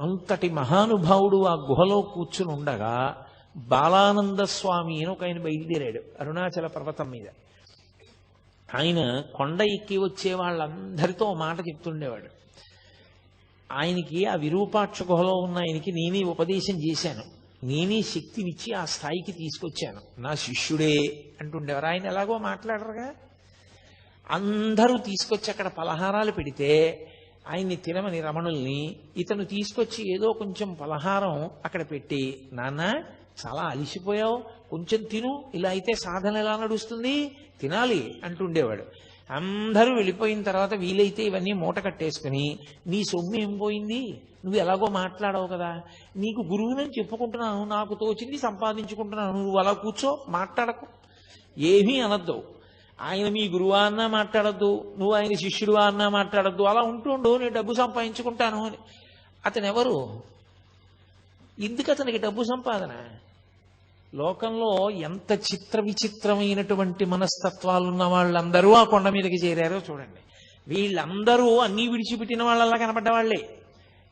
అంతటి మహానుభావుడు ఆ గుహలో కూర్చుని ఉండగా బాలానంద స్వామి అని ఒక ఆయన బయలుదేరాడు అరుణాచల పర్వతం మీద. ఆయన కొండ ఎక్కి వచ్చే వాళ్ళందరితో మాట చెప్తుండేవాడు. ఆయనకి ఆ విరూపాక్ష గుహలో ఉన్న ఆయనకి నేనే ఉపదేశం చేశాను. నేనే శక్తినిచ్చి ఆ స్థాయికి తీసుకొచ్చాను. నా శిష్యుడే అంటుండేవారు. ఆయన ఎలాగో మాట్లాడరుగా? అందరూ తీసుకొచ్చి అక్కడ పలహారాలు పెడితే ఆయన్ని తినమని రమణుల్ని ఇతను తీసుకొచ్చి ఏదో కొంచెం పలహారం అక్కడ పెట్టి నాన్న చాలా అలిసిపోయావు కొంచెం తిను ఇలా అయితే సాధన ఎలా నడుస్తుంది? తినాలి అంటుండేవాడు. అందరూ వెళ్ళిపోయిన తర్వాత వీలైతే ఇవన్నీ మూట కట్టేసుకుని నీ సొమ్ము ఏం పోయింది? నువ్వు ఎలాగో మాట్లాడవు కదా? నీకు గురువునని చెప్పుకుంటున్నాను నాకు తోచింది సంపాదించుకుంటున్నాను నువ్వు అలా కూర్చో మాట్లాడకు. ఏమీ అనద్దు. ఆయన మీ గురువా అన్నా మాట్లాడద్దు నువ్వు ఆయన శిష్యుడువా అన్నా మాట్లాడద్దు అలా ఉంటుండు నేను డబ్బు సంపాదించుకుంటాను అని. అతను ఎవరు ఎందుకు అతనికి డబ్బు సంపాదన? లోకంలో ఎంత చిత్ర విచిత్రమైనటువంటి మనస్తత్వాలు ఉన్న వాళ్ళందరూ ఆ కొండ మీదకి చేరారో చూడండి. వీళ్ళందరూ అన్నీ విడిచిపెట్టిన వాళ్ళలా కనపడ్డవాళ్ళే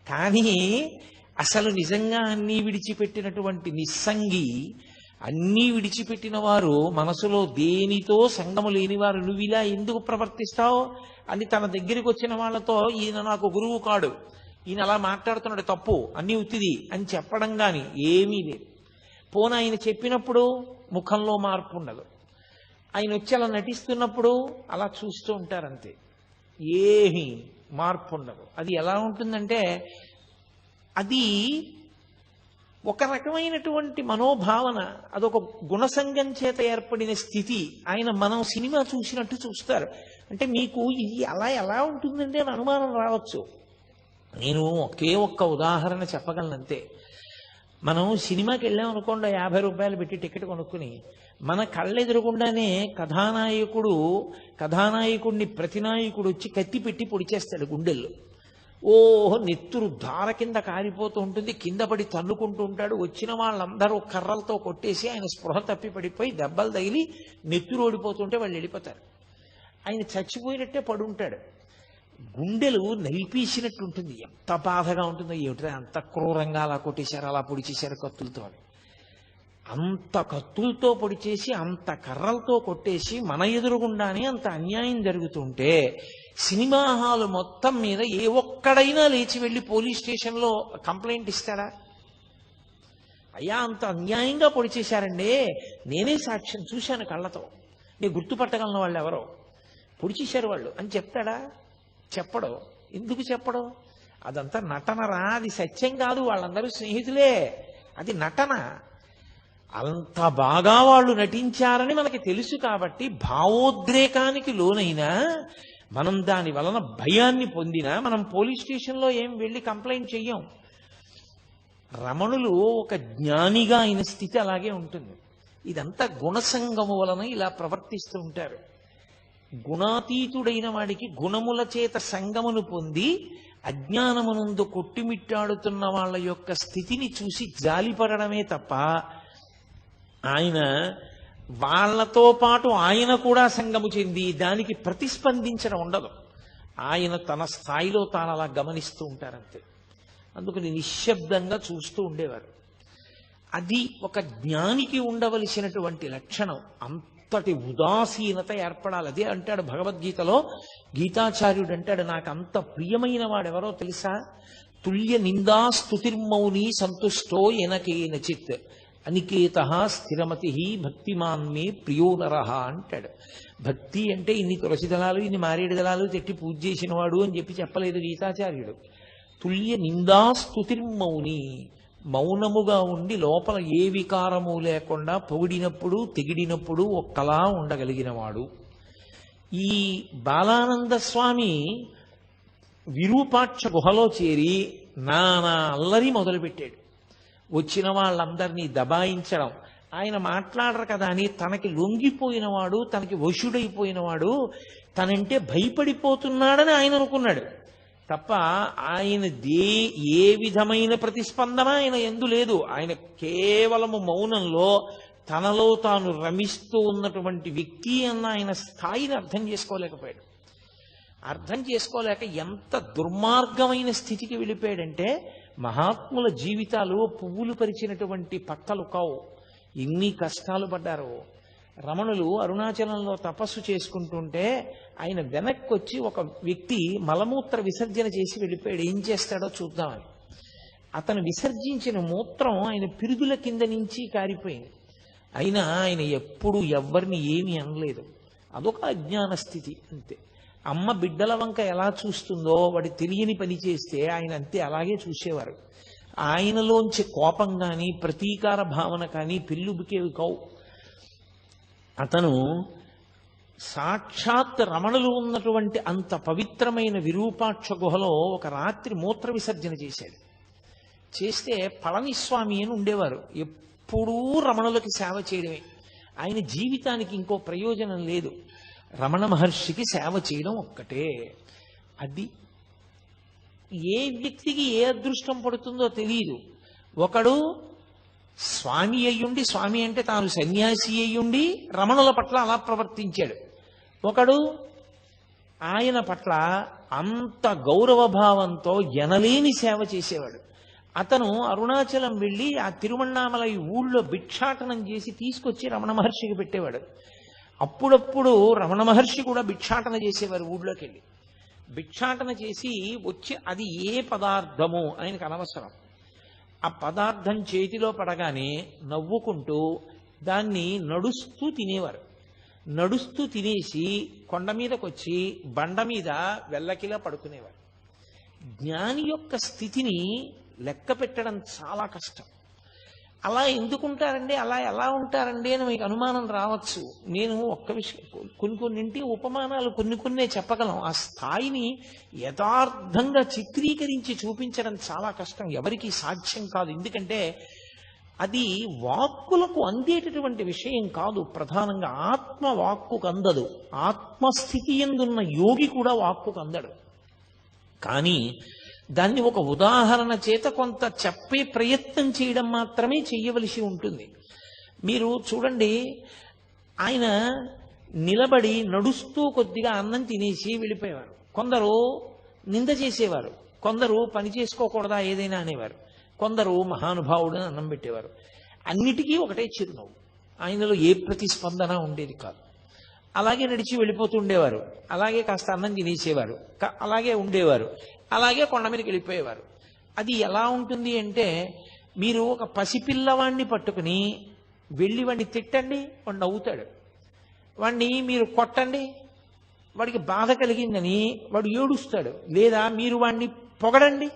కానీ అసలు నిజంగా అన్నీ విడిచిపెట్టినటువంటి నిస్సంగి అన్నీ విడిచిపెట్టిన వారు మనసులో దేనితో సంగము లేని వారు నువ్వు ఇలా ఎందుకు ప్రవర్తిస్తావు? అని తన దగ్గరికి వచ్చిన వాళ్ళతో ఈయన నాకు గురువు కాడు. ఈయన అలా మాట్లాడుతున్నాడు తప్పు. అన్నీ ఉత్తిది. అని చెప్పడం కానీ ఏమీ లేదు. పోన ఆయన చెప్పినప్పుడు ముఖంలో మార్పు ఉండదు. ఆయన వచ్చి అలా నటిస్తున్నప్పుడు అలా చూస్తూ ఉంటారంతే. ఏమీ మార్పు ఉండదు. అది ఎలా ఉంటుందంటే అది ఒక రకమైనటువంటి మనోభావన అదొక గుణసంగం చేత ఏర్పడిన స్థితి. ఆయన మనం సినిమా చూసినట్టు చూస్తారు. అంటే మీకు ఇది అలా ఎలా ఉంటుందంటే అని అనుమానం రావచ్చు. నేను ఒకే ఒక్క ఉదాహరణ చెప్పగలను అంతే మనం సినిమాకి వెళ్ళామనుకోండి యాభై రూపాయలు పెట్టి టికెట్ కొనుక్కుని మన కళ్ళెదురుగుండానే కథానాయకుడు కథానాయకుడిని ప్రతినాయకుడు వచ్చి కత్తి పెట్టి పొడిచేస్తాడు గుండెల్లో. ఓహో నెత్తురు ధార కింద కారిపోతూ ఉంటుంది కింద పడి తన్నుకుంటూ ఉంటాడు. వచ్చిన వాళ్ళందరూ కర్రలతో కొట్టేసి ఆయన స్పృహ తప్పి పడిపోయి దెబ్బలు తగిలి నెత్తురు ఓడిపోతుంటే వాళ్ళు వెళ్ళిపోతారు. ఆయన చచ్చిపోయినట్టే పడుంటాడు. గుండెలు నలిపేసినట్టు ఉంటుంది. ఎంత బాధగా ఉంటుందో ఏమిటో అంత క్రూరంగా అలా కొట్టేశారు అలా పొడిచేశారు కత్తులతో అంత కత్తులతో పొడిచేసి అంత కర్రలతో కొట్టేసి మన ఎదురుగుండానే అంత అన్యాయం జరుగుతుంటే సినిమా హాల్ మొత్తం మీద ఏ ఒక్కడైనా లేచి వెళ్ళి పోలీస్ స్టేషన్లో కంప్లైంట్ ఇస్తాడా? అయ్యా అంత అన్యాయంగా పొడి చేశారండి. నేనే సాక్ష్యం చూశాను కళ్ళతో. నేను గుర్తుపట్టగలను వాళ్ళు ఎవరో. పొడి చేశారు వాళ్ళు అని చెప్తాడా? చెప్పడు. ఎందుకు చెప్పడు? అదంతా నటనరా అది సత్యం కాదు. వాళ్ళందరూ స్నేహితులే. అది నటన. అంత బాగా వాళ్ళు నటించారని మనకి తెలుసు కాబట్టి భావోద్రేకానికి లోనైనా మనం దాని వలన భయాన్ని పొందినా మనం పోలీస్ స్టేషన్లో ఏం వెళ్ళి కంప్లైంట్ చెయ్యం. రమణులు ఒక జ్ఞానిగా అయిన స్థితి అలాగే ఉంటుంది. ఇదంతా గుణసంగము వలన ఇలా ప్రవర్తిస్తూ ఉంటారు. గుణాతీతుడైన వాడికి గుణముల చేత సంగమును పొంది అజ్ఞానమునందు కొట్టిమిట్టాడుతున్న వాళ్ళ యొక్క స్థితిని చూసి జాలిపడడమే తప్ప ఆయన వాళ్ళతో పాటు ఆయన కూడా సంగము చెంది దానికి ప్రతిస్పందించడం ఉండదు. ఆయన తన స్థాయిలో తాను అలా గమనిస్తూ ఉంటారంతే. అందుకని నిశ్శబ్దంగా చూస్తూ ఉండేవారు. అది ఒక జ్ఞానికి ఉండవలసినటువంటి లక్షణం. అంతటి ఉదాసీనత ఏర్పడాలి. అదే అంటాడు భగవద్గీతలో గీతాచార్యుడు అంటాడు నాకు అంత ప్రియమైన వాడెవరో తెలుసా? తుల్య నిందా స్తుతిర్మౌని సంతుష్టో ఎనకేనచిత్. అనికేత స్థిరమతి భక్తిమాన్ మే ప్రియో నరహ అంటాడు. భక్తి అంటే ఇన్ని తులసి దళాలు ఇన్ని మారేడు దళాలు తెట్టి పూజ చేసినవాడు అని చెప్పి చెప్పలేదు గీతాచార్యుడు. తుల్య నిందాస్తుతిర్మౌని మౌనముగా ఉండి లోపల ఏ వికారము లేకుండా పొగిడినప్పుడు తెగిడినప్పుడు ఒక్కలా ఉండగలిగినవాడు. ఈ బాలానంద స్వామి విరూపాక్ష గుహలో చేరి నానా అల్లరి మొదలుపెట్టాడు. వచ్చిన వాళ్ళందరినీ దబాయించడం. ఆయన మాట్లాడరు కదా అని తనకి లొంగిపోయినవాడు తనకి వశుడైపోయినవాడు తనంటే భయపడిపోతున్నాడని ఆయన అనుకున్నాడు. తప్ప ఆయన దే ఏ విధమైన ప్రతిస్పందన ఆయన ఎందు లేదు. ఆయన కేవలము మౌనంలో తనలో తాను రమిస్తూ ఉన్నటువంటి వ్యక్తి అన్న ఆయన స్థాయిని అర్థం చేసుకోలేకపోయాడు. అర్థం చేసుకోలేక ఎంత దుర్మార్గమైన స్థితికి వెళ్ళిపోయాడంటే మహాత్ముల జీవితాలు పువ్వులు పరిచినటువంటి పట్టలు కావు. ఎన్ని కష్టాలు పడ్డారో. రమణులు అరుణాచలంలో తపస్సు చేసుకుంటుంటే ఆయన వెనక్కి వచ్చి ఒక వ్యక్తి మలమూత్ర విసర్జన చేసి వెళ్ళిపోయాడు. ఏం చేస్తాడో చూద్దామని అతను విసర్జించిన మూత్రం ఆయన పిరుగుల కింద నుంచి కారిపోయింది. అయినా ఆయన ఎప్పుడు ఎవ్వరిని ఏమీ అనలేదు. అదొక అజ్ఞాన స్థితి అంతే. అమ్మ బిడ్డల వంక ఎలా చూస్తుందో వాడి తెలియని పని చేస్తే ఆయన అంతే అలాగే చూసేవారు. ఆయనలోంచి కోపం కానీ ప్రతీకార భావన కానీ పెళ్ళుబికేవి కావు. అతను సాక్షాత్ రమణులు ఉన్నటువంటి అంత పవిత్రమైన విరూపాక్ష గుహలో ఒక రాత్రి మూత్ర విసర్జన చేశాడు. చేస్తే పళనిస్వామి అని ఉండేవారు. ఎప్పుడూ రమణులకి సేవ చేయడమే. ఆయన జీవితానికి ఇంకో ప్రయోజనం లేదు. రమణ మహర్షికి సేవ చేయడం ఒక్కటే. అది ఏ వ్యక్తికి ఏ అదృష్టం పడుతుందో తెలియదు ఒకడు స్వామి అయ్యుండి స్వామి అంటే తాను సన్యాసి అయ్యుండి రమణుల పట్ల అలా ప్రవర్తించాడు. ఒకడు ఆయన పట్ల అంత గౌరవభావంతో ఎనలేని సేవ చేసేవాడు. అతను అరుణాచలం వెళ్ళి ఆ తిరువణామలై ఊళ్ళో భిక్షాటనం చేసి తీసుకొచ్చి రమణ మహర్షికి పెట్టేవాడు. అప్పుడప్పుడు రమణ మహర్షి కూడా భిక్షాటన చేసేవారు ఊళ్ళోకి వెళ్ళి భిక్షాటన చేసి వచ్చి అది ఏ పదార్థము ఆయనకు అనవసరం. ఆ పదార్థం చేతిలో పడగానే నవ్వుకుంటూ దాన్ని నడుస్తూ తినేవారు. నడుస్తూ తినేసి కొండ మీదకి వచ్చి బండ మీద వెల్లకిలా పడుకునేవారు. జ్ఞాని యొక్క స్థితిని లెక్క పెట్టడం చాలా కష్టం. అలా ఎందుకుంటారండి? అలా ఎలా ఉంటారండి అని మీకు అనుమానం రావచ్చు. నేను ఒక్క విషయం కొన్ని కొన్నింటి ఉపమానాలు కొన్ని కొన్నే చెప్పగలం. ఆ స్థాయిని యథార్థంగా చిత్రీకరించి చూపించడం చాలా కష్టం. ఎవరికీ సాధ్యం కాదు. ఎందుకంటే అది వాక్కులకు అందేటటువంటి విషయం కాదు. ప్రధానంగా ఆత్మ వాక్కుకు అందదు. ఆత్మస్థితి ఎందున్న యోగి కూడా వాక్కుకు అందడు. కానీ దాన్ని ఒక ఉదాహరణ చేత కొంత చెప్పే ప్రయత్నం చేయడం మాత్రమే చెయ్యవలసి ఉంటుంది. మీరు చూడండి ఆయన నిలబడి నడుస్తూ కొద్దిగా అన్నం తినేసి వెళ్ళిపోయేవారు. కొందరు నింద చేసేవారు. కొందరు పని చేసుకోకూడదా ఏదైనా అనేవారు. కొందరు మహానుభావుడు అన్నం పెట్టేవారు. అన్నిటికీ ఒకటే చిరునవ్వు. ఆయనలో ఏ ప్రతిస్పందన ఉండేది కాదు. అలాగే నడిచి వెళ్ళిపోతుండేవారు అలాగే కాస్త అన్నం తినేసేవారు. అలాగే ఉండేవారు. అలాగే కొండ మీదకి వెళ్ళిపోయేవారు. అది ఎలా ఉంటుంది అంటే మీరు ఒక పసిపిల్లవాణ్ణి పట్టుకుని వెళ్ళి వాడిని తిట్టండి వాడు నవ్వుతాడు. వాడిని మీరు కొట్టండి వాడికి బాధ కలిగిందని వాడు ఏడుస్తాడు. లేదా మీరు వాడిని పొగడండి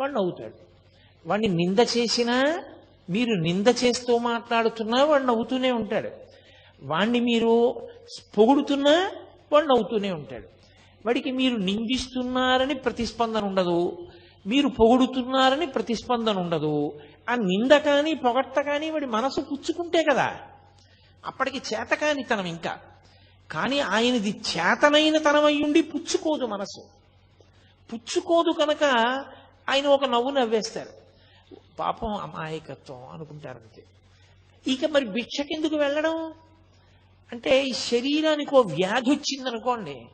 వాడు నవ్వుతాడు. వాడిని నింద చేసినా మీరు నింద చేస్తూ మాట్లాడుతున్నా వాడు నవ్వుతూనే ఉంటాడు. వాణ్ణి మీరు పొగుడుతున్నా వాడు నవ్వుతూనే ఉంటాడు. వాడికి మీరు నిందిస్తున్నారని ప్రతిస్పందన ఉండదు. మీరు పొగుడుతున్నారని ప్రతిస్పందన ఉండదు. ఆ నింద కానీ పొగట్ట కానీ వాడి మనసు పుచ్చుకుంటే కదా. అప్పటికి చేతకాని తనం ఇంకా. కానీ ఆయనది చేతనైన తనం అయ్యుండి పుచ్చుకోదు మనసు. పుచ్చుకోదు కనుక ఆయన ఒక నవ్వు నవ్వేస్తారు. పాపం అమాయకత్వం అనుకుంటారంతే ఇక మరి భిక్షకెందుకు వెళ్ళడం? అంటే ఈ శరీరానికి ఓ వ్యాధి వచ్చిందనుకోండి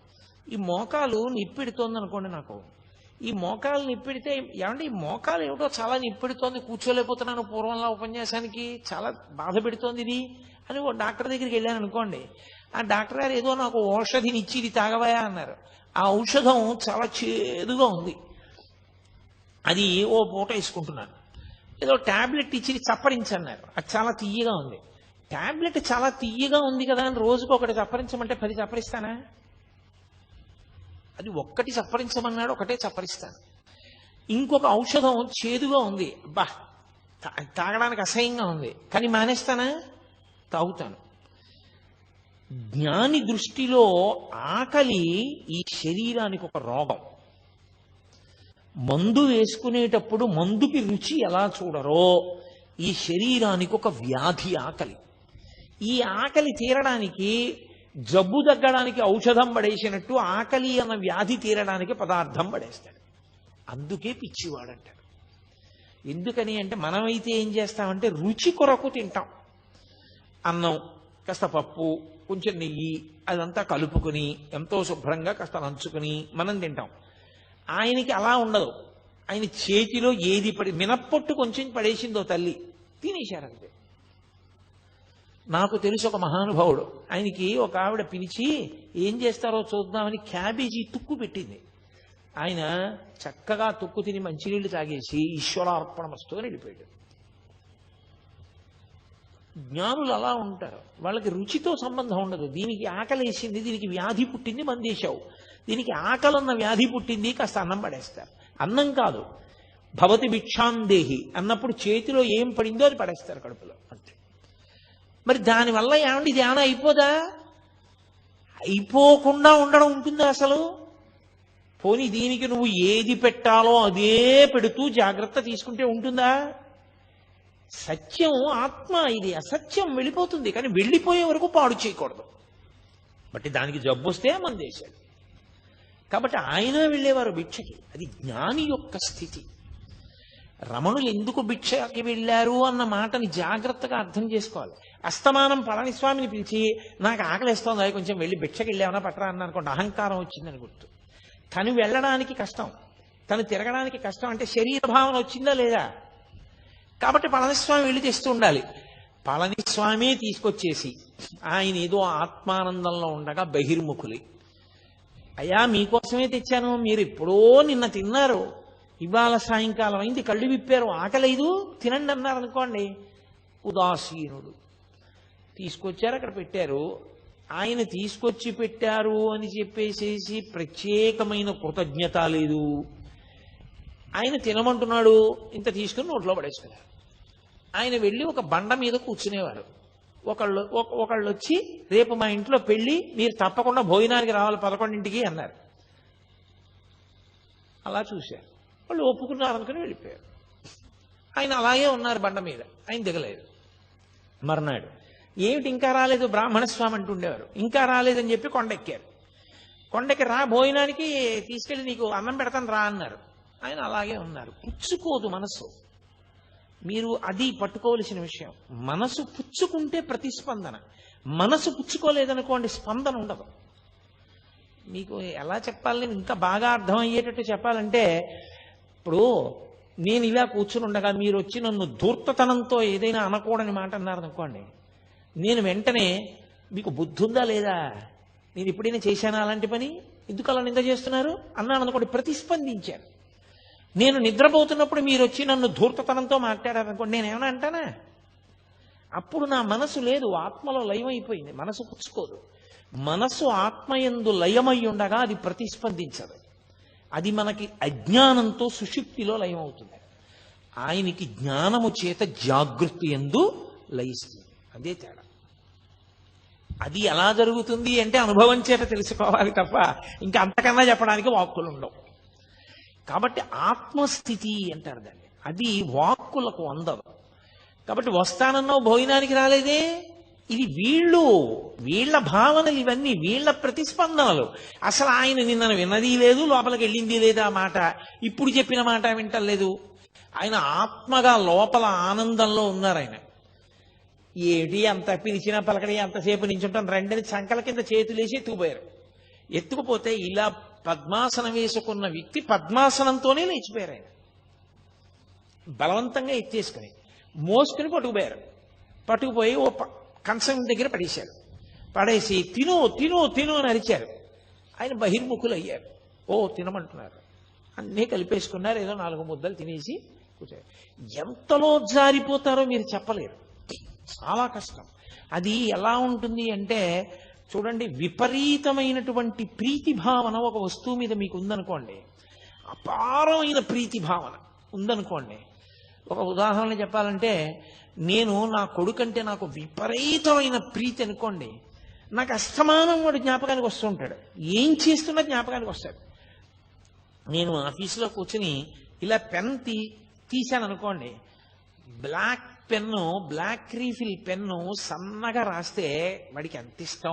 ఈ మోకాలు నిప్పెడుతోంది అనుకోండి నాకు. ఈ మోకాలు నిప్పెడితే ఏమంటే ఈ మోకాలు ఏమిటో చాలా నిప్పెడుతోంది కూర్చోలేకపోతున్నాను పూర్వంలో ఉపన్యాసానికి చాలా బాధ పెడుతోంది ఇది అని ఓ డాక్టర్ దగ్గరికి వెళ్ళాను అనుకోండి ఆ డాక్టర్ గారు ఏదో నాకు ఔషధిని ఇచ్చి ఇది తాగవయా అన్నారు. ఆ ఔషధం చాలా చేదుగా ఉంది. అది ఓ పూట వేసుకుంటున్నాను. ఏదో టాబ్లెట్ ఇచ్చి చప్పరించన్నారు. అది చాలా తీయగా ఉంది. టాబ్లెట్ చాలా తీయగా ఉంది కదా అని రోజుకు ఒకటి చప్పరించమంటే పది చప్పరిస్తానా? అది ఒక్కటి చప్పరించమన్నాడు ఒకటే చప్పరిస్తాను ఇంకొక ఔషధం చేదుగా ఉంది. బా తాగడానికి అసహ్యంగా ఉంది. కానీ మానేస్తానా? తాగుతాను. జ్ఞాని దృష్టిలో ఆకలి ఈ శరీరానికి ఒక రోగం. మందు వేసుకునేటప్పుడు మందుకి రుచి ఎలా చూడరో ఈ శరీరానికి ఒక వ్యాధి ఆకలి. ఈ ఆకలి తీరడానికి జబ్బు తగ్గడానికి ఔషధం పడేసినట్టు ఆకలి అన్న వ్యాధి తీరడానికి పదార్థం పడేస్తాడు. అందుకే పిచ్చివాడంటాడు. ఎందుకని అంటే మనమైతే ఏం చేస్తామంటే రుచి కొరకు తింటాం. అన్నం కాస్త పప్పు కొంచెం నెయ్యి అదంతా కలుపుకుని ఎంతో శుభ్రంగా కాస్త నంచుకుని మనం తింటాం. ఆయనకి అలా ఉండదు. ఆయన చేతిలో ఏది పడి మినప్పొట్టు కొంచెం పడేసిందో తల్లి తినేశారంతే. నాకు తెలిసి ఒక మహానుభావుడు. ఆయనకి ఒక ఆవిడ పిలిచి ఏం చేస్తారో చూద్దామని క్యాబేజీ తుక్కు పెట్టింది. ఆయన చక్కగా తుక్కు తిని మంచినీళ్ళు తాగేసి ఈశ్వరార్పణమస్తు అని వెళ్ళిపోయాడు. జ్ఞానులు అలా ఉంటారు. వాళ్ళకి రుచితో సంబంధం ఉండదు. దీనికి ఆకలేసింది దీనికి వ్యాధి పుట్టింది మందేశావు. దీనికి ఆకలన్న వ్యాధి పుట్టింది కాస్త అన్నం పడేస్తారు. అన్నం కాదు భవతి భిక్షాందేహి అన్నప్పుడు చేతిలో ఏం పడిందో అది పడేస్తారు కడుపులో. అంతే. మరి దానివల్ల ఏమండి? ధ్యానం అయిపోదా? అయిపోకుండా ఉండడం ఉంటుందా అసలు. పోనీ దీనికి నువ్వు ఏది పెట్టాలో అదే పెడుతూ జాగ్రత్త తీసుకుంటే ఉంటుందా? సత్యం ఆత్మ ఇది అసత్యం వెళ్ళిపోతుంది. కానీ వెళ్ళిపోయే వరకు పాడు చేయకూడదు. బట్టి దానికి జబ్బు వస్తే మందేశాడు కాబట్టి ఆయన వెళ్ళేవారు భిక్షకి. అది జ్ఞాని యొక్క స్థితి. రమణులు ఎందుకు భిక్షకి వెళ్ళారు అన్న మాటని జాగ్రత్తగా అర్థం చేసుకోవాలి. అస్తమానం పళనిస్వామిని పిలిచి నాకు ఆకలిస్తోంది అది కొంచెం వెళ్ళి భిక్షకి వెళ్ళామన్నా పట్టరా అన్న అనుకోండి. అహంకారం వచ్చిందని గుర్తు. తను వెళ్ళడానికి కష్టం. తను తిరగడానికి కష్టం అంటే శరీర భావన వచ్చిందా లేదా? కాబట్టి పళనిస్వామి వెళ్ళి తెస్తూ ఉండాలి. పళనిస్వామి తీసుకొచ్చేసి ఆయన ఏదో ఆత్మానందంలో ఉండగా బహిర్ముఖులి అయ్యా మీకోసమే తెచ్చాను. మీరు ఎప్పుడో నిన్న తిన్నారు. ఇవాళ సాయంకాలం అయింది. కళ్ళు విప్పారు. ఆకలేదు? తినండి అన్నారు అనుకోండి. ఉదాసీనుడు. తీసుకొచ్చారు అక్కడ పెట్టారు. ఆయన తీసుకొచ్చి పెట్టారు అని చెప్పేసేసి ప్రత్యేకమైన కృతజ్ఞత లేదు. ఆయన తినమంటున్నాడు ఇంత తీసుకుని నోట్లో పడేసుకున్నారు. ఆయన వెళ్ళి ఒక బండ మీద కూర్చునేవారు ఒకళ్ళు ఒక- ఒకళ్ళు వచ్చి రేపు మా ఇంట్లో పెళ్ళి మీరు తప్పకుండా భోజనానికి రావాలి పదకొండింటికి అన్నారు. అలా చూశారు. వాళ్ళు ఒప్పుకున్నారు అనుకుని వెళ్ళిపోయారు. ఆయన అలాగే ఉన్నారు బండ మీద. ఆయన దిగలేదు. మర్నాడు ఏమిటి ఇంకా రాలేదు? బ్రాహ్మణస్వామి అంటుండేవారు. ఇంకా రాలేదని చెప్పి కొండెక్కారు. కొండకి రా భోజనానికి తీసుకెళ్ళి నీకు అన్నం పెడతాను రా అన్నారు. ఆయన అలాగే ఉన్నారు. పుచ్చుకోదు మనసు. మీరు అది పట్టుకోవలసిన విషయం. మనసు పుచ్చుకుంటే ప్రతిస్పందన. మనసు పుచ్చుకోలేదనుకోండి స్పందన ఉండదు. మీకు ఎలా చెప్పాలని ఇంకా బాగా అర్థమయ్యేటట్టు చెప్పాలంటే ఇప్పుడు నేను ఇలా కూర్చుని ఉండగా మీరు వచ్చి నన్ను ధూర్తతనంతో ఏదైనా అనకూడని మాట అన్నారనుకోండి నేను వెంటనే మీకు బుద్ధి ఉందా లేదా? నేను ఎప్పుడైనా చేశానా అలాంటి పని? ఎందుకు అలా నింద చేస్తున్నారు? అన్నాను అనుకోండి ప్రతిస్పందించాను. నేను నిద్రపోతున్నప్పుడు మీరు వచ్చి నన్ను ధూర్తతనంతో మాట్లాడారనుకోండి నేను ఏమైనా అంటానా? అప్పుడు నా మనసు లేదు ఆత్మలో లయమైపోయింది. మనసు పుచ్చుకోదు. మనసు ఆత్మయందు లయమై ఉండగా అది ప్రతిస్పందించదు. అది మనకి అజ్ఞానంతో సుషుప్తిలో లయమవుతుంది. ఆయనకి జ్ఞానము చేత జాగృతి ఎందు లయిస్తుంది. అదే తేడా. అది ఎలా జరుగుతుంది అంటే అనుభవం చేత తెలుసుకోవాలి తప్ప ఇంకా అంతకన్నా చెప్పడానికి వాక్కులు ఉండవు. కాబట్టి ఆత్మస్థితి అంటారు దాన్ని. అది వాక్కులకు అందదు. కాబట్టి వస్తానన్నావు భోజనానికి రాలేదే? ఇది వీళ్ళు వీళ్ళ భావనలు ఇవన్నీ వీళ్ళ ప్రతిస్పందనలు. అసలు ఆయన నిన్న విన్నది లేదు లోపలికి వెళ్ళింది లేదా మాట. ఇప్పుడు చెప్పిన మాట వింటలేదు. ఆయన ఆత్మగా లోపల ఆనందంలో ఉన్నారు ఆయన. ఏడి అంత పిలిచినా పలకడి అంతసేపు నించుంటాం. రెండని చంకల కింద చేతులేసి ఎత్తుకుపోయారు. ఎత్తుకుపోతే ఇలా పద్మాసనం వేసుకున్న వ్యక్తి పద్మాసనంతోనే లేచిపోయారు ఆయన. బలవంతంగా ఎత్తేసుకుని మోసుకుని పట్టుకుపోయారు. పట్టుకుపోయి ఓ ప- దగ్గర పడేశారు. పడేసి తిను తిను తిను అని అరిచారు. ఆయన బహిర్ముఖులు అయ్యారు ఓ తినమంటున్నారు. అన్నీ కలిపేసుకున్నారు. ఏదో నాలుగు ముద్దలు తినేసి కూర్చారు ఎంతలో జారిపోతారో మీరు చెప్పలేరు. చాలా కష్టం. అది ఎలా ఉంటుంది అంటే చూడండి విపరీతమైనటువంటి ప్రీతి భావన ఒక వస్తువు మీద మీకు ఉందనుకోండి అపారమైన ప్రీతి భావన ఉందనుకోండి. ఒక ఉదాహరణ చెప్పాలంటే నేను నా కొడుకంటే నాకు విపరీతమైన ప్రీతి అనుకోండి నాకు అస్తమానం వాడు జ్ఞాపకానికి వస్తుంటాడు. ఏం చేస్తున్నా జ్ఞాపకానికి వస్తాడు. నేను ఆఫీసులో కూర్చుని ఇలా పెన్ తీ తీశాను అనుకోండి black pen black refill pen సన్నగా రాస్తే వాడికి ఎంత ఇష్టం?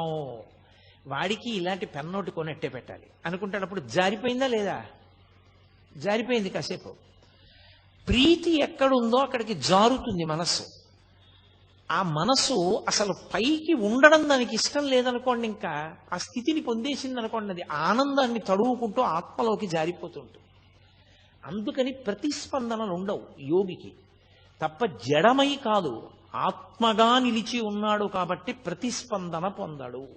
వాడికి ఇలాంటి పెన్ ఒకటి కొనెట్టే పెట్టాలి. అనుకుంటాడప్పుడు జారిపోయిందా లేదా? జారిపోయింది కాసేపు. ప్రీతి ఎక్కడుందో అక్కడికి జారుతుంది మనస్సు. ఆ మనసు అసలు పైకి ఉండడం దానికి ఇష్టం లేదనుకోండి ఇంకా ఆ స్థితిని పొందేసింది అనుకోండి అది ఆనందాన్ని తడువుకుంటూ ఆత్మలోకి జారిపోతుంటుంది అందుకని ప్రతిస్పందనలు ఉండవు యోగికి. తప్ప జడమై కాదు. ఆత్మగా నిలిచి ఉన్నాడు కాబట్టి ప్రతిస్పందన పొందడు.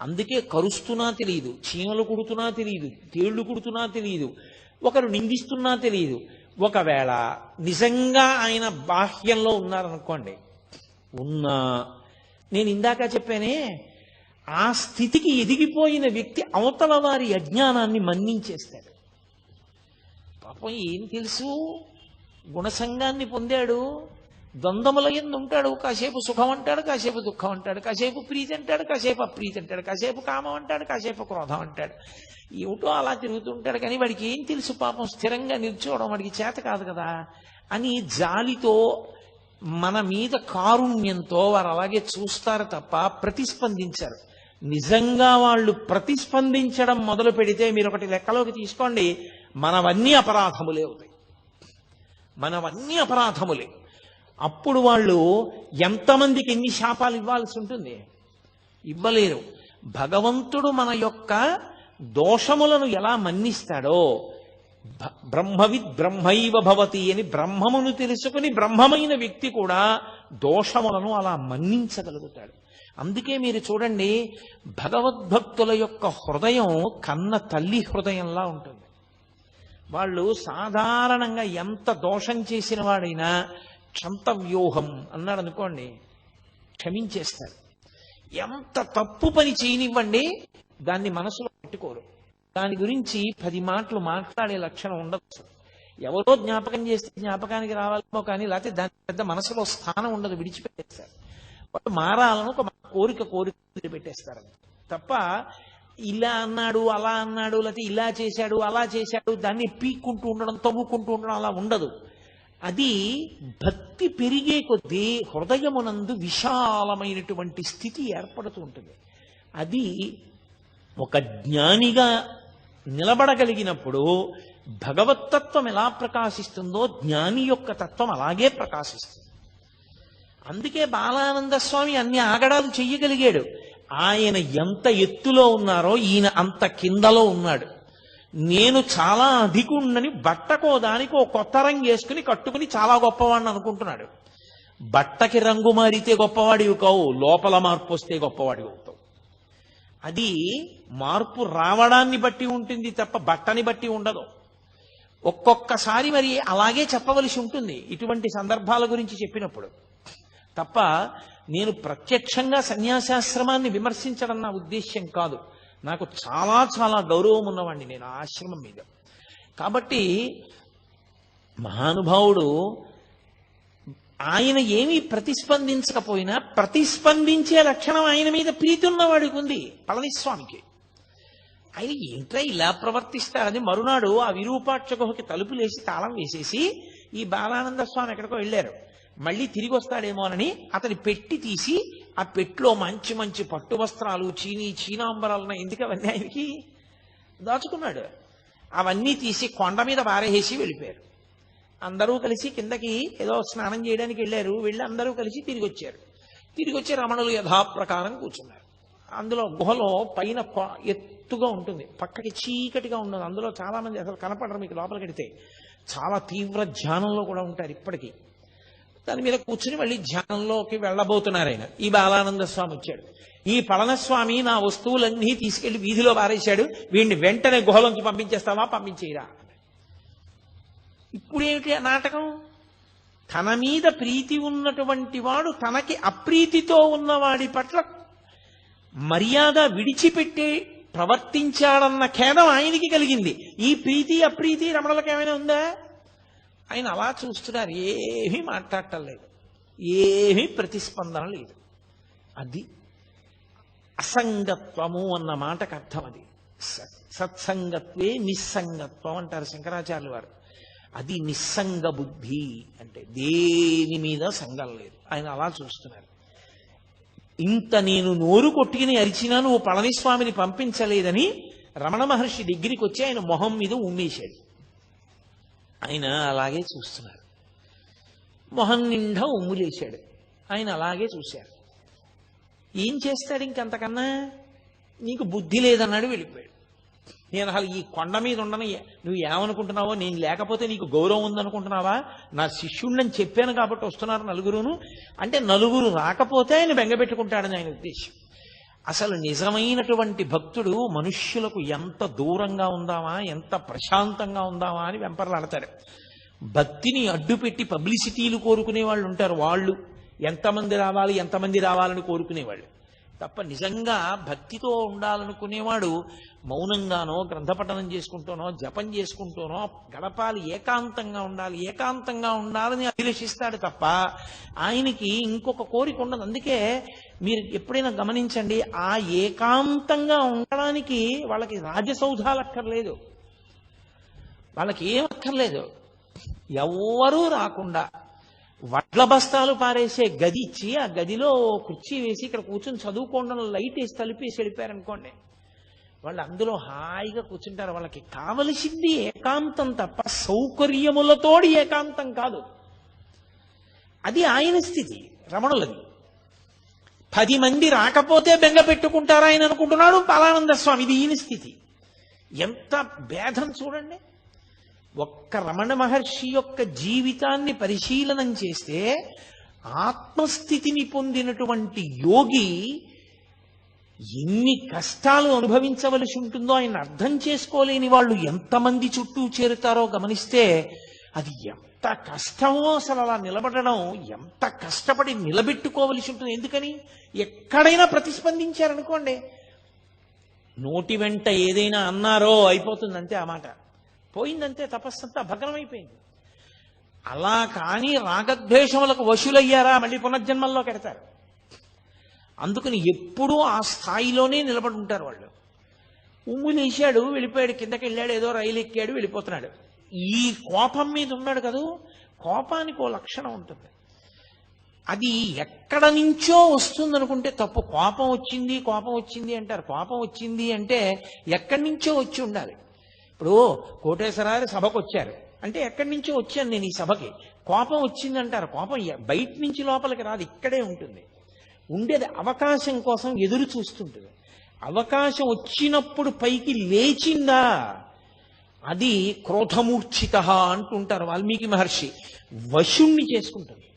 అందుకే కరుస్తున్నా తెలియదు చీమలు కుడుతున్నా తెలియదు తేళ్ళు కుడుతున్నా తెలియదు ఒకరు నిందిస్తున్నా తెలియదు. ఒకవేళ నిజంగా ఆయన బాహ్యంలో ఉన్నారనుకోండి ఉన్నా నేను ఇందాక చెప్పానే ఆ స్థితికి ఎదిగిపోయిన వ్యక్తి అవతల వారి అజ్ఞానాన్ని మన్నించేస్తాడు. పాపం ఏం తెలుసు? గుణసంగాన్ని పొందాడు. ద్వంద్వముల ఎందు ఉంటాడు. కాసేపు సుఖం అంటాడు కాసేపు దుఃఖం అంటాడు కాసేపు ప్రీతి అంటాడు కాసేపు అప్రీతి అంటాడు కాసేపు కామం అంటాడు కాసేపు క్రోధం అంటాడు. ఏమిటో అలా తిరుగుతుంటాడు కానీ వాడికి ఏం తెలుసు పాపం? స్థిరంగా నిల్చోవడం వాడికి చేత కాదు కదా. అని జాలితో మన మీద కారుణ్యంతో వారు అలాగే చూస్తారు తప్ప ప్రతిస్పందించారు. నిజంగా వాళ్ళు ప్రతిస్పందించడం మొదలు పెడితే మీరు ఒకటి లెక్కలోకి తీసుకోండి. మనవన్నీ అపరాధములే అవుతాయి. మనవన్నీ అపరాధములే. అప్పుడు వాళ్ళు ఎంతమందికి ఎన్ని శాపాలు ఇవ్వాల్సి ఉంటుంది? ఇవ్వలేరు. భగవంతుడు మన యొక్క దోషములను ఎలా మన్నిస్తాడో భ- బ్రహ్మవిద్ బ్రహ్మైవ భవతి అని బ్రహ్మమును తెలుసుకుని బ్రహ్మమైన వ్యక్తి కూడా దోషములను అలా మన్నించగలుగుతాడు. అందుకే మీరు చూడండి భగవద్భక్తుల యొక్క హృదయం కన్న తల్లి హృదయంలా ఉంటుంది. వాళ్ళు సాధారణంగా ఎంత దోషం చేసిన వాడైనా క్షంతవ్యూహం అన్నాడు అనుకోండి క్షమించేస్తారు. ఎంత తప్పు పని చేయనివ్వండి దాన్ని మనసులో పెట్టుకోరు. దాని గురించి పది మాటలు మాట్లాడే లక్షణం ఉండదు ఎవరో జ్ఞాపకం చేస్తే జ్ఞాపకానికి రావాలేమో కానీ లేకపోతే దాని పెద్ద మనసులో స్థానం ఉండదు విడిచిపెట్టేస్తారు. వాళ్ళు మారాలని ఒక కోరిక కోరిక పెట్టేస్తారు తప్ప ఇలా అన్నాడు అలా అన్నాడు లేకపోతే ఇలా చేశాడు అలా చేశాడు దాన్ని పీక్కుంటూ ఉండడం తవ్వుకుంటూ ఉండడం అలా ఉండదు. అది భక్తి పెరిగే కొద్దీ హృదయమునందు విశాలమైనటువంటి స్థితి ఏర్పడుతూ ఉంటుంది. అది ఒక జ్ఞానిగా నిలబడగలిగినప్పుడు భగవత్తత్వం ఎలా ప్రకాశిస్తుందో జ్ఞాని యొక్క తత్వం అలాగే ప్రకాశిస్తుంది. అందుకే బాలానంద స్వామి అన్ని ఆగడాలు చెయ్యగలిగాడు. ఆయన ఎంత ఎత్తులో ఉన్నారో ఈయన అంత కిందలో ఉన్నాడు. నేను చాలా అధికుండని బట్టకో దానికో కొత్త రంగు వేసుకుని కట్టుకుని చాలా గొప్పవాడిని అనుకుంటున్నాడు. బట్టకి రంగు మారితే గొప్పవాడివి కావు లోపల మార్పు వస్తే గొప్పవాడివి అవుతావు. అది మార్పు రావడాన్ని బట్టి ఉంటుంది తప్ప బట్టని బట్టి ఉండదు. ఒక్కొక్కసారి మరి అలాగే చెప్పవలసి ఉంటుంది ఇటువంటి సందర్భాల గురించి చెప్పినప్పుడు. తప్ప నేను ప్రత్యక్షంగా సన్యాసాశ్రమాన్ని విమర్శించడం నా ఉద్దేశ్యం కాదు. నాకు చాలా చాలా గౌరవం ఉన్నవాడిని నేను ఆశ్రమం మీద. కాబట్టి మహానుభావుడు ఆయన ఏమీ ప్రతిస్పందించకపోయినా ప్రతిస్పందించే లక్షణం ఆయన మీద ప్రీతి ఉన్నవాడికి ఉంది పళనిస్వామికి. ఆయన ఏంట్రా ఇలా ప్రవర్తిస్తారని మరునాడు ఆ విరూపాక్ష గుహకి తలుపులేసి తాళం వేసేసి ఈ బాలానంద స్వామి ఎక్కడికో వెళ్ళారు. మళ్ళీ తిరిగి వస్తాడేమోనని అతని పెట్టి తీసి ఆ పెట్టులో మంచి మంచి పట్టు వస్త్రాలు చీనీ చీనాంబరాలు ఎందుకు అవన్నీ ఆయనకి? దాచుకున్నాడు. అవన్నీ తీసి కొండ మీద పారేసి వెళ్ళిపోయారు. అందరూ కలిసి కిందకి ఏదో స్నానం చేయడానికి వెళ్ళారు. వెళ్ళి అందరూ కలిసి తిరిగి వచ్చారు తిరిగి వచ్చి రమణులు యథాప్రకారం కూర్చున్నారు. అందులో గుహలో పైన ఎత్తుగా ఉంటుంది. పక్కకి చీకటిగా ఉండదు. అందులో చాలా మంది అసలు కనపడరు మీకు లోపలికి వెడితే చాలా తీవ్ర ధ్యానంలో కూడా ఉంటారు ఇప్పటికీ. దాని మీద కూర్చుని మళ్ళీ ధ్యానంలోకి వెళ్ళబోతున్నారు ఆయన. ఈ బాలానంద స్వామి వచ్చాడు. ఈ పళనస్వామి నా వస్తువులన్నీ తీసుకెళ్ళి వీధిలో పారేశాడు. వీడిని వెంటనే గుహలోంచి పంపించేస్తావా? పంపించేయరా. ఇప్పుడేమిటి ఆ నాటకం? తన మీద ప్రీతి ఉన్నటువంటి వాడు తనకి అప్రీతితో ఉన్నవాడి పట్ల మర్యాద విడిచిపెట్టి ప్రవర్తించాడన్న ఖేదం ఆయనకి కలిగింది. ఈ ప్రీతి అప్రీతి రమణలకు ఏమైనా ఉందా? ఆయన అలా చూస్తున్నారు ఏమీ మాట్లాడటం లేదు. ఏమీ ప్రతిస్పందన లేదు. అది అసంగత్వము అన్న మాటకు అర్థం అది. సత్సంగత్వే నిస్సంగత్వం అంటారు శంకరాచార్యులు వారు. అది నిస్సంగ బుద్ధి అంటే దేని మీద సంగం లేదు. ఆయన అలా చూస్తున్నారు. ఇంత నేను నోరు కొట్టుకుని అరిచినా నువ్వు పళనిస్వామిని పంపించలేదని రమణ మహర్షి దగ్గరికి వచ్చి ఆయన మొహం మీద ఉమ్మేశాడు. ఆయన అలాగే చూస్తున్నారు మొహం నిండా ఉమ్ములేశాడు ఆయన అలాగే చూశారు ఏం చేస్తాడు ఇంకంతకన్నా? నీకు బుద్ధి లేదన్నాడు వెళ్ళిపోయాడు. నేను అసలు ఈ కొండ మీద ఉండను నువ్వు ఏమనుకుంటున్నావో నేను లేకపోతే నీకు గౌరవం ఉందనుకుంటున్నావా? నా శిష్యుణ్ణని చెప్పాను కాబట్టి వస్తున్నారు నలుగురును. అంటే నలుగురు రాకపోతే ఆయన బెంగపెట్టుకుంటాడని ఆయన ఉద్దేశం. అసలు నిజమైనటువంటి భక్తుడు మనుష్యులకు ఎంత దూరంగా ఉందామా ఎంత ప్రశాంతంగా ఉందామా అని వెంపర్లాడతారు భక్తిని అడ్డుపెట్టి పబ్లిసిటీలు కోరుకునే వాళ్ళు ఉంటారు వాళ్ళు. ఎంతమంది రావాలి ఎంతమంది రావాలని కోరుకునేవాళ్ళు. తప్ప నిజంగా భక్తితో ఉండాలనుకునేవాడు మౌనంగానో గ్రంథపఠనం చేసుకుంటూనో జపం చేసుకుంటూనో గడపాలి ఏకాంతంగా ఉండాలి ఏకాంతంగా ఉండాలని అభిలషిస్తాడు తప్ప ఆయనకి ఇంకొక కోరిక ఉండదు. అందుకే మీరు ఎప్పుడైనా గమనించండి ఆ ఏకాంతంగా ఉండడానికి వాళ్ళకి రాజసౌధాలు అక్కర్లేదు. వాళ్ళకి ఏం అక్కర్లేదు. ఎవ్వరూ రాకుండా వడ్ల బస్తాలు పారేసే గది ఇచ్చి ఆ గదిలో కుర్చీ వేసి ఇక్కడ కూర్చొని చదువుకోవడం లైట్ వేసి తలిపేసి వెళ్ళిపోయారనుకోండి వాళ్ళు అందులో హాయిగా కూర్చుంటారు. వాళ్ళకి కావలసింది ఏకాంతం తప్ప సౌకర్యములతోడి ఏకాంతం కాదు. అది ఆయన స్థితి రమణులది. పది మంది రాకపోతే బెంగ పెట్టుకుంటారా ఆయన అనుకుంటున్నాడు పలానంద స్వామి ఇది ఈయన స్థితి. ఎంత భేదం చూడండి. ఒక్క రమణ మహర్షి యొక్క జీవితాన్ని పరిశీలనం చేస్తే ఆత్మస్థితిని పొందినటువంటి యోగి ఎన్ని కష్టాలు అనుభవించవలసి ఉంటుందో ఆయన అర్థం చేసుకోలేని వాళ్ళు ఎంతమంది చుట్టూ చేరుతారో గమనిస్తే అది ఎంత కష్టమో అసలు అలా నిలబడడం ఎంత కష్టపడి నిలబెట్టుకోవలసి ఉంటుంది. ఎందుకని? ఎక్కడైనా ప్రతిస్పందించారనుకోండి. నోటి వెంట ఏదైనా అన్నారో అయిపోతుందంతే ఆ మాట. పోయిందంతే తపస్సంతా భగ్నమైపోయింది. అలా కానీ రాగద్వేషములకు వశులయ్యారా? మళ్ళీ పునర్జన్మల్లో కడతారు. అందుకని ఎప్పుడూ ఆ స్థాయిలోనే నిలబడి ఉంటారు వాళ్ళు. ఉమ్ములేశాడు వెళ్ళిపోయాడు కిందకి వెళ్ళాడు ఏదో రైలు ఎక్కాడు వెళ్ళిపోతున్నాడు. ఈ కోపం మీద ఉన్నాడు కదూ? కోపానికి ఓ లక్షణం ఉంటుంది. అది ఎక్కడ నుంచో వస్తుంది అనుకుంటే తప్పు. కోపం వచ్చింది కోపం వచ్చింది అంటారు. కోపం వచ్చింది అంటే ఎక్కడి నుంచో వచ్చి ఉండాలి. ఇప్పుడు కోటేశ్వరారి సభకు వచ్చారు అంటే ఎక్కడి నుంచో వచ్చాను నేను ఈ సభకి. కోపం వచ్చింది అంటారు కోపం ఎ- బయట నుంచి లోపలికి రాదు. ఇక్కడే ఉంటుంది. ఉండేది అవకాశం కోసం ఎదురు చూస్తుంటుంది. అవకాశం వచ్చినప్పుడు పైకి లేచిందా? అది క్రోధమూర్ఛిత అంటుంటారు వాల్మీకి మహర్షి. వశుణ్ణి చేసుకుంటుంది.